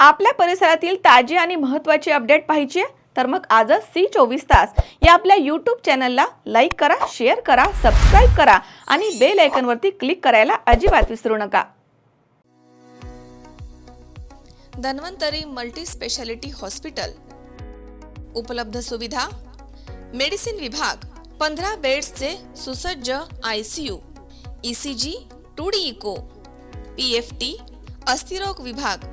आपल्या परिसरातील ताजी आणि महत्त्वाची अपडेट पाहिजे तर मग आजच सी चोवीस तास या आपल्या यूट्यूब चॅनलला लाईक करा शेअर करा सबस्क्राईब करा आणि बेल आयकनवरती क्लिक करायला अजिबात विसरू नका. धन्वंतरी मल्टी स्पेशालिटी हॉस्पिटल उपलब्ध सुविधा. मेडिसिन विभाग पंधरा बेड्सचे सुसज्ज I C U E C G two D echo P F T अस्थिरोग विभाग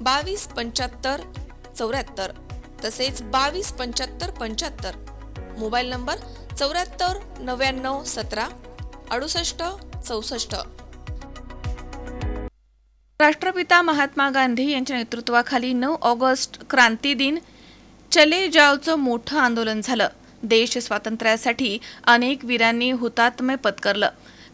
बावीस पंच्याहत्तर चौऱ्याहत्तर. तसेच बावीस पंच्याहत्तर पंच्याहत्तर. मोबाईल नंबर चौऱ्याहत्तर नव्याण्णव सतरा अडुसष्ट चौसष्ट. राष्ट्रपिता महात्मा गांधी यांच्या नेतृत्वाखाली नऊ ऑगस्ट क्रांती दिन चले जावचं मोठं आंदोलन झालं. देश स्वातंत्र्यासाठी अनेक वीरांनी हुतात्म्य पत्करलं.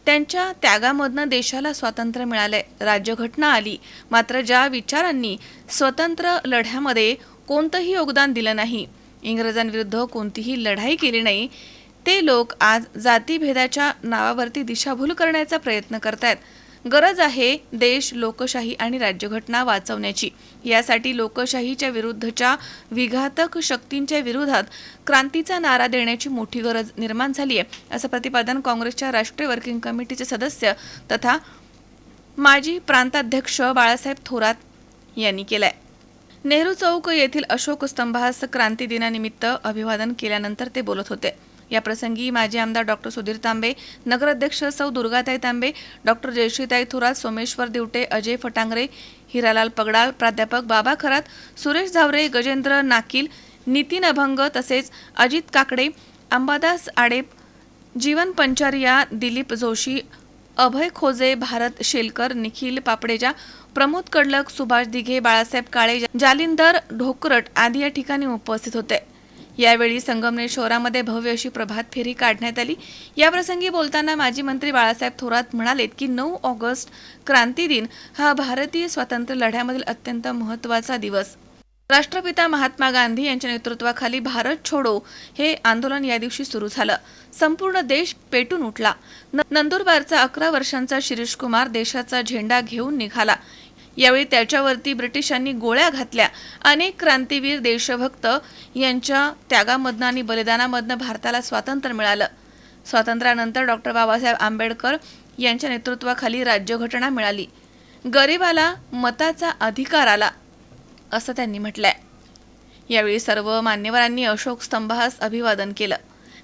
त्यांच्या त्यागामधनं देशाला स्वातंत्र्य मिळालंय. राज्यघटना आली. मात्र ज्या विचारांनी स्वतंत्र लढ्यामध्ये कोणतंही योगदान दिलं नाही इंग्रजांविरुद्ध कोणतीही लढाई केली नाही ते लोक आज जातीभेदाच्या नावावरती दिशाभूल करण्याचा प्रयत्न करतायत. गरज आहे देश लोकशाही आणि राज्यघटना वाचवण्याची. यासाठी लोकशाहीच्या विरुद्धच्या विघातक शक्तींच्या विरोधात क्रांतीचा नारा देण्याची मोठी गरज निर्माण झाली आहे. असं प्रतिपादन काँग्रेसच्या राष्ट्रीय वर्किंग कमिटीचे सदस्य तथा माजी प्रांताध्यक्ष बाळासाहेब थोरात यांनी केलंय. नेहरू चौक येथील अशोक स्तंभास क्रांती दिनानिमित्त अभिवादन केल्यानंतर ते बोलत होते. याप्रसंगी माजी आमदार डॉक्टर सुधीर तांबे नगराध्यक्ष सौ दुर्गाताई तांबे डॉक्टर जयश्रीताई थोरात सोमेश्वर दिवटे अजय फटांगरे हिरालाल पगडाल प्राध्यापक बाबा खरात सुरेश झावरे गजेंद्र नाकील नितीन अभंग तसेच अजित काकडे अंबादास आडेप जीवन पंचारिया दिलीप जोशी अभय खोजे भारत शेलकर निखिल पापडेजा प्रमोद कडलक सुभाष दिघे बाळासाहेब काळे जालिंदर ढोकरट आदी या ठिकाणी उपस्थित होते. यावेळी संगमनेर शहरामध्ये भव्य अशी प्रभात फेरी काढण्यात आली. याप्रसंगी बोलताना माजी मंत्री बाळासाहेब थोरात म्हणालेत की नऊ ऑगस्ट क्रांती दिन हा भारतीय स्वातंत्र्य लढ्यामधील अत्यंत महत्त्वाचा दिवस. राष्ट्रपिता महात्मा गांधी यांच्या नेतृत्वाखाली भारत छोडो हे आंदोलन या दिवशी सुरू झालं. संपूर्ण देश पेटून उठला. न- नंदुरबारचा अकरा वर्षांचा शिरीष कुमार देशाचा झेंडा घेऊन निघाला. यावेळी त्याच्यावरती ब्रिटिशांनी गोळ्या घातल्या. अनेक क्रांतीवीर देशभक्त यांच्या त्यागामधनं आणि बलिदानामधनं भारताला स्वातंत्र्य मिळालं. स्वातंत्र्यानंतर डॉक्टर बाबासाहेब आंबेडकर यांच्या नेतृत्वाखाली राज्यघटना मिळाली. गरिबाला मताचा अधिकार आला असं त्यांनी म्हटलंय. यावेळी सर्व मान्यवरांनी अशोक स्तंभास अभिवादन केलं.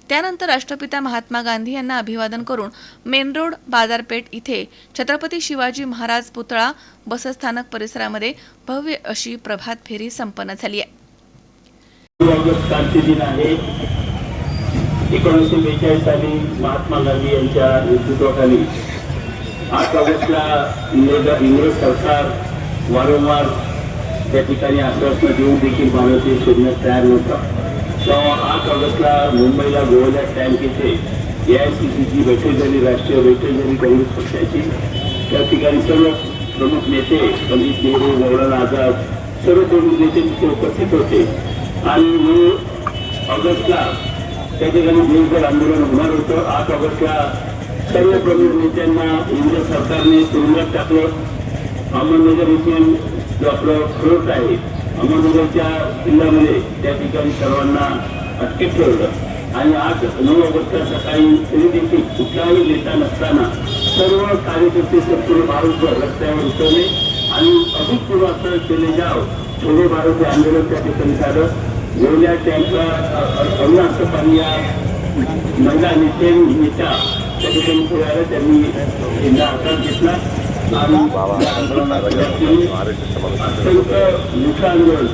त्यानंतर राष्ट्रपिता महात्मा गांधी यांना अभिवादन करून मेन रोड बाजारपेठ इथे छत्रपती शिवाजी महाराज पुतळा बसस्थानक परिसरामध्ये भव्य अशी प्रभात फेरी संपन्न झाली आहे. एकोणीसशे बेचाळीस साली महात्मा गांधी यांच्या नेतृत्वाखाली आठ ऑगस्टला इंग्रज इंग्रज सरकार वारंवार त्या ठिकाणी आश्वासनं देऊन देखील भारतीय सोडण्यास तयार नव्हता. तेव्हा आठ ऑगस्टला मुंबईला गोव्याला टँक येथे. ए आय सी सीची बैठक झाली राष्ट्रीय बैठक झाली काँग्रेस पक्षाची. त्या ठिकाणी सर्व प्रमुख नेते पंडित नेहरू मौलाना आझाद सर्व प्रमुख नेते तिथे उपस्थित होते. आणि नऊ ऑगस्टला त्या ठिकाणी दिवसभर आंदोलन होणार होतं. आठ ऑगस्टला सर्व प्रमुख नेत्यांना इंग्रज सरकारने तुरुंगात टाकलं. अहमदनगर इथून जो आपलं फ्लोट आहे अहमदनगरच्या जिल्ह्यामध्ये त्या ठिकाणी सर्वांना अटकेत ठेवलं. आणि आज नऊ ऑगस्टला सकाळी तरी देखील कुठलाही नेता नसताना सर्व कार्यकर्ते संपूर्ण भारतभर रस्त्यावर उतरले आणि अभूतपूर्व असं केले जाव छोडे भारत हे आंदोलन त्या ठिकाणी झालं. जेवढ्या टँकला अरुण असं या महिला नेते नेत्या त्या ठिकाणी पुढे त्यांनी झेंडा आकार घेतला. आणि अत्यंत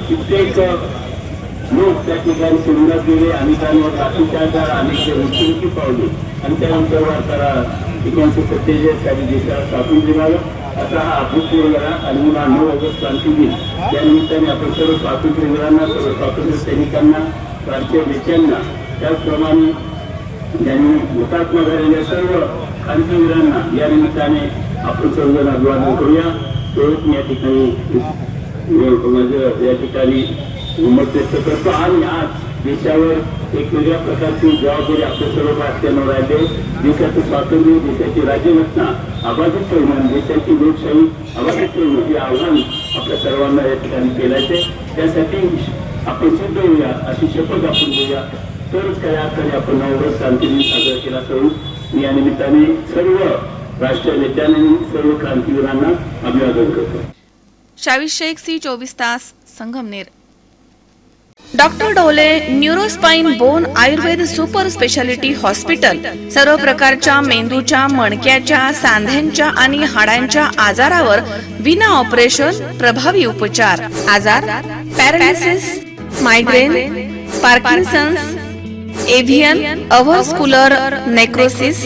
कित्येक लोक त्या ठिकाणी सुरुवात गेले अनेकांवर अत्याचार अनेक मृत्यूमुखी पावले आणि त्यानंतर त्याला एकोणीसशे सत्तेचाळीस साली देशाला स्वातंत्र्य मिळालं असा हा अभूतपूर्व आणि पुन्हा नऊ ऑगस्ट क्रांती दिन या निमित्ताने आपण सर्व स्वातंत्र्यवीरांना सर्व स्वातंत्र्य सैनिकांना राष्ट्रीय नेत्यांना त्याचप्रमाणे ज्यांनी हुतात्मा झालेल्या सर्व क्रांतीवीरांना या निमित्ताने आपण सर्व अभिवादन करूया तेच या ठिकाणी या ठिकाणी मत व्यक्त करतो आणि आज देशावर एक वेगळ्या प्रकारची जबाबदारी आपल्या सर्व भारतीयांवर राहिले देशाचं स्वातंत्र्य देशाची राज्यघटना अबाधित ठेवणं देशाची लोकशाही अबाधित ठेवणं हे आव्हान आपल्या सर्वांना या ठिकाणी केल्याचे त्यासाठी आपण सिद्ध होऊया अशी शपथ आपण घेऊया तरच काय आपण नववर्ष क्रांती दिन साजरा केला करू या निमित्ताने सर्व राष्ट्रीय नेत्यांनी सर्व क्रांतीवीरांना अभिवादन करतो. शावीस शेख सी चोवीस तास Sangamner. Doctor Dole neurospine bone Ayurved super speciality hospital सर्व प्रकारच्या मेंदूच्या मणक्याच्या सांध्यांच्या आणि हाडांच्या आजारावर विना ऑपरेशन प्रभावी उपचार. आजार? Paralysis migraine Parkinson's AVN avascular necrosis